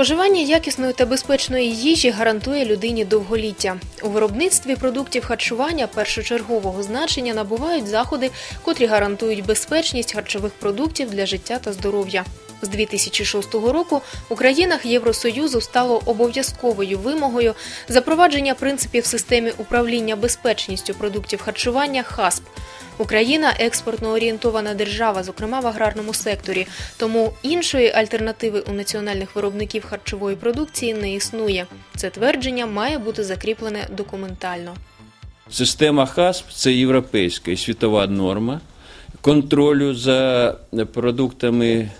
Споживання якісної та безпечної їжі гарантує людині довголіття. У виробництві продуктів харчування першочергового значення набувають заходи, котрі гарантують безпечність харчових продуктів для життя та здоров'я. З 2006 року у країнах Євросоюзу стало обов'язковою вимогою запровадження принципів системи управління безпечністю продуктів харчування ХАСП. Україна експортно орієнтована держава, зокрема в аграрному секторі, тому іншої альтернативи у національних виробників харчової продукції не існує. Це твердження має бути закріплене документально. Система ХАСП це європейська і світова норма контролю за продуктами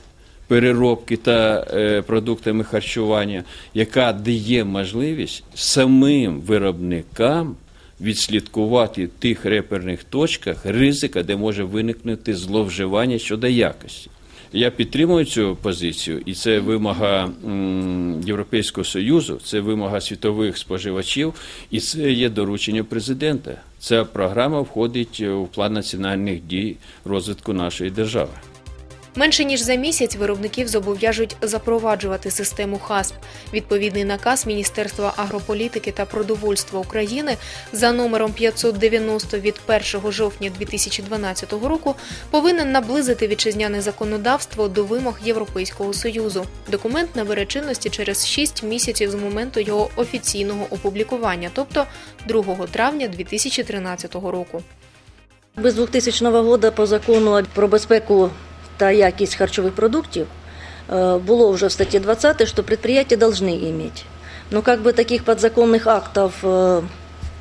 переробки та е, продуктами харчування, яка дає можливість самим виробникам відслідкувати в тих реперних точках ризика, де може виникнути зловживання щодо якості. Я підтримую цю позицію, і це вимога Європейського союзу, це вимога світових споживачів, і це є доручення президента. Ця програма входить в план національних дій розвитку нашої держави. Менше ніж за місяць виробників зобов'яжуть запроваджувати систему ХАСП. Відповідний наказ Міністерства агрополітики та продовольства України за номером 590 від 1 жовтня 2012 року повинен наблизити вітчизняне законодавство до вимог Європейського союзу. Документ набере чинності через 6 місяців з моменту його офіційного опублікування, тобто 2 травня 2013 року. Без 2000 року по закону про безпеку та якість харчових продуктів е, було вже в статті 20, що предприятия должны иметь. Но как бы таких подзаконных актов э,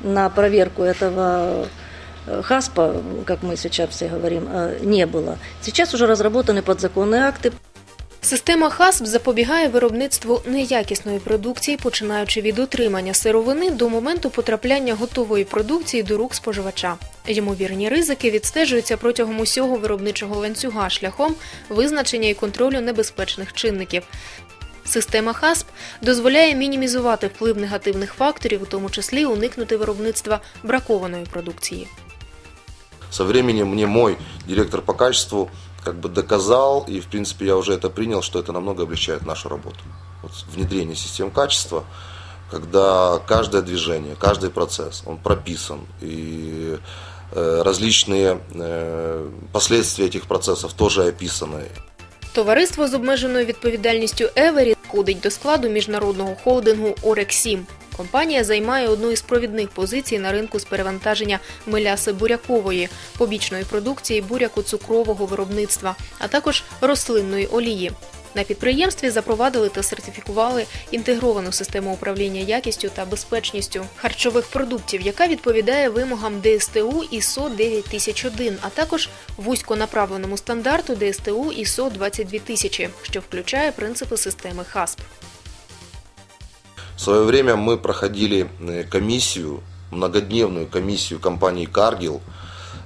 на проверку этого э, ХАСПа, как мы сейчас все говорим, э, не было. Сейчас уже разработаны подзаконные акты. Система ХАСП запобігає виробництву неякісної продукції, починаючи від утримання сировини до моменту потрапляння готової продукції до рук споживача. Ймовірні ризики відстежуються протягом усього виробничого ланцюга шляхом визначення і контролю небезпечних чинників. Система ХАСП дозволяє мінімізувати вплив негативних факторів, у тому числі уникнути виробництва бракованої продукції. Со временем мне мой директор по качеству как бы доказал, и в принципе я уже это принял, что это намного облегчает нашу работу. Вот внедрение систем качества, когда каждое движение, каждый процесс, он прописан, и э, различные э, последствия этих процессов тоже описаны. Товариство з обмеженою відповідальністю Евері входить до складу міжнародного холдингу Орексім. Компанія займає одну із провідних позицій на ринку з перевантаження меляси бурякової, побічної продукції буряку цукрового виробництва, а також рослинної олії. На підприємстві запровадили та сертифікували інтегровану систему управління якістю та безпечністю харчових продуктів, яка відповідає вимогам ДСТУ ІСО 9001, а також вузьконаправленому стандарту ДСТУ ІСО 22000, що включає принципи системи ХАСП. В свое время мы проходили э, комиссию, многодневную комиссию компании Cargill,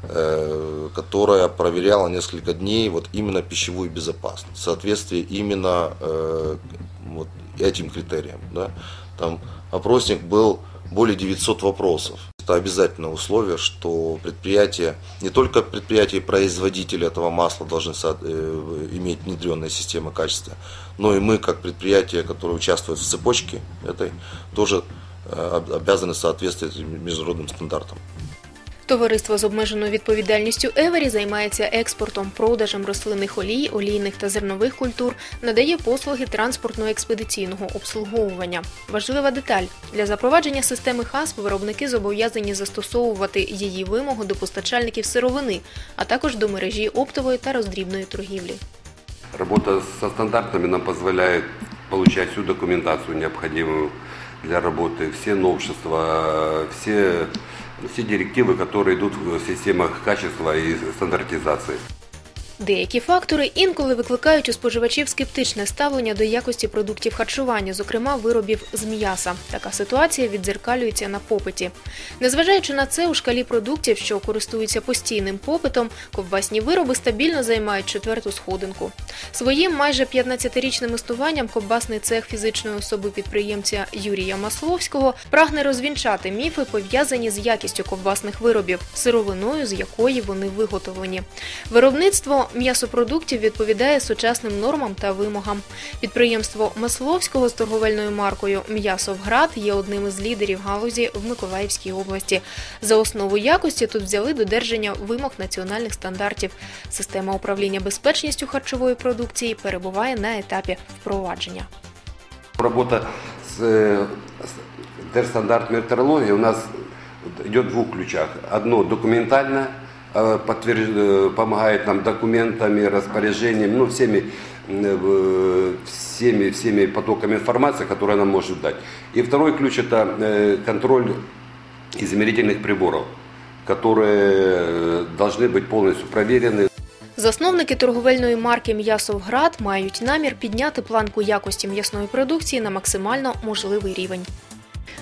э, которая проверяла несколько дней вот именно пищевую безопасность, соответствие именно э, вот этим критериям. Да. Там опросник был более 900 вопросов. Это обязательное условие, что предприятие, не только предприятие производители этого масла должны э, иметь внедренные системы качества, но и мы, как предприятие, которое участвует в цепочке этой, тоже э, обязаны соответствовать международным стандартам. Товариство з обмеженою відповідальністю Евері займається експортом, продажем рослинних олій, олійних та зернових культур, надає послуги транспортно-експедиційного обслуговування. Важлива деталь для запровадження системи ХАСП виробники зобов'язані застосовувати її вимогу до постачальників сировини, а також до мережі оптової та роздрібної торгівлі. Работа со стандартами нам позволяет получать всю документацию, необходимую для работы, все новшества, все все директивы, которые идут в системах качества и стандартизации. Деякі фактори інколи викликають у споживачів скептичне ставлення до якості продуктів харчування, зокрема виробів з м'яса. Така ситуація віддзеркалюється на попиті. Незважаючи на це, у шкалі продуктів, що користуються постійним попитом, ковбасні вироби стабільно займають четверту сходинку. Своїм майже 15-річним існуванням ковбасний цех фізичної особи підприємця Юрія Масловського прагне розвінчати міфи, пов'язані з якістю ковбасних виробів, сировиною, з якої вони виготовлені. Виробництво виробництво м'ясопродуктів відповідає сучасним нормам та вимогам. Підприємство Масловського з торговельною маркою М'ясовград є одним із лідерів галузі в Миколаївській області. За основу якості тут взяли додержання вимог національних стандартів. Система управління безпечністю харчової продукції перебуває на етапі впровадження. Работа с, э, с Держстандарт метрологии у нас идет в двух ключах. Одно документально, э, подтвержд- э, помогает нам документами, распоряжением, ну, всеми, э, всеми, всеми потоками информации, которые она может дать. И второй ключ это э, контроль измерительных приборов, которые э, должны быть полностью проверены. Засновники торговельної марки М'ясовград мають намір підняти планку якості м'ясної продукції на максимально можливий рівень.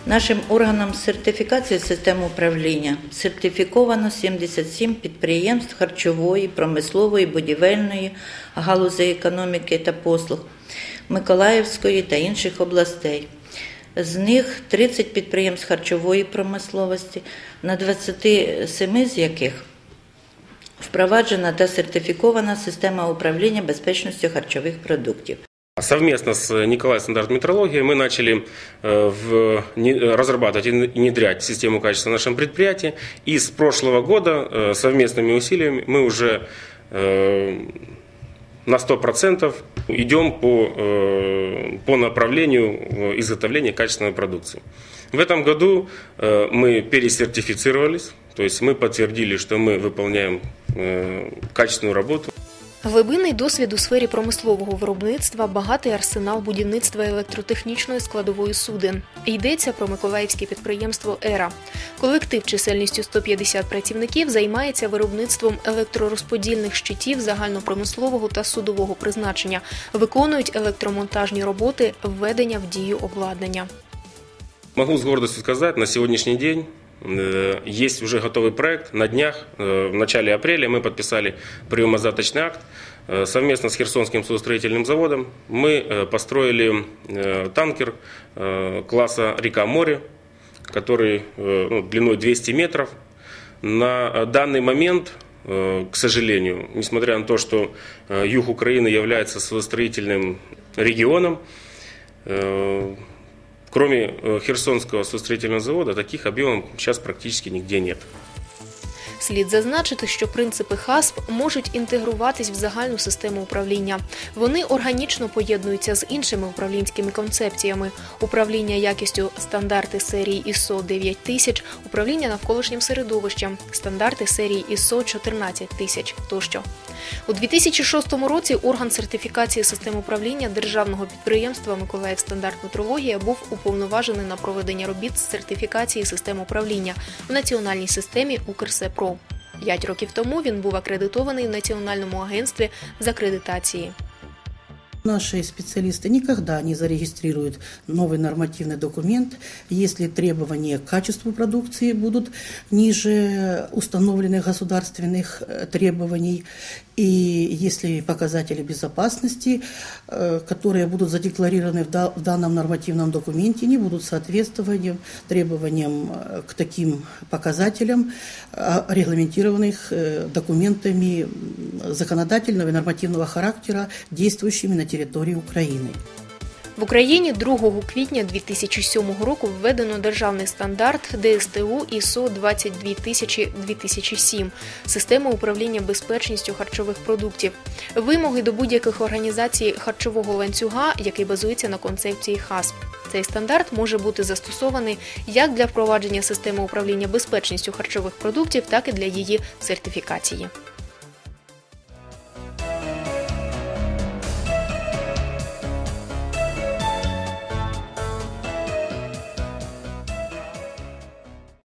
Нашим органам сертифікації систем управління сертифіковано 77 підприємств харчової, промислової, будівельної, галузей економіки та послуг Миколаївської та інших областей. З них 30 підприємств харчової промисловості, на 27 з яких впроваджена та сертифікована система управління безпечністю харчових продуктів. Совместно с Николаем Стандарт Метрологией мы начали э, в, не- разрабатывать и внедрять систему качества в нашем предприятии. И с прошлого года э, совместными усилиями мы уже э, на 100% идем по, по направлению изготовления качественной продукции. В этом году мы пересертифицировались, то есть мы подтвердили, что мы выполняем качественную работу. Глибинний досвід у сфері промислового виробництва, багатий арсенал будівництва електротехнічної складової суден. Йдеться про миколаївське підприємство Ера. Колектив чисельністю 150 працівників займається виробництвом електророзподільних щитів загальнопромислового та судового призначення, виконують електромонтажні роботи, введення в дію обладнання. Могу с гордостью сказать, на сегодняшний день есть уже готовый проект. На днях, э, в начале апреля, мы подписали приемозаточный акт э, совместно с Херсонским судостроительным заводом. Мы э, построили э, танкер э, класса «Река-море», который э, ну, длиной 200 метров. На э, данный момент, э, к сожалению, несмотря на то, что э, юг Украины является судостроительным регионом, э, Кроме э, Херсонского судостроительного завода, таких объемов сейчас практически нигде нет. Слід зазначити, що принципи ХАСП можуть інтегруватись в загальну систему управління. Вони органічно поєднуються з іншими управлінськими концепціями: управління якістю стандарти серії ISO 9000, управління навколишнім середовищем, стандарти серії ISO 14000 тощо. У 2006 році орган сертифікації систем управління державного підприємства Миколаїв стандарт метрологія був уповноважений на проведення робіт з сертифікації систем управління в національній системі Укрсепро. П'ять років тому він був акредитований в Національному агентстві з акредитації. Наши специалисты никогда не зарегистрируют новый нормативный документ, если требования к качеству продукции будут ниже установленных государственных э, требований, и если показатели безопасности, э, которые будут задекларированы в да- в данном нормативном документе, не будут соответствовать требованиям э, к таким показателям, а, регламентированных документами законодательного и нормативного характера, действующими на территории Украины. В Україні 2 квітня 2007 року введено державний стандарт ДСТУ ISO 22000-2007 система управління безпечністю харчових продуктів. Вимоги до будь-яких організацій харчового ланцюга, який базується на концепції ХАСП. Цей стандарт може бути застосований як для впровадження системи управління безпечністю харчових продуктів, так і для її сертифікації.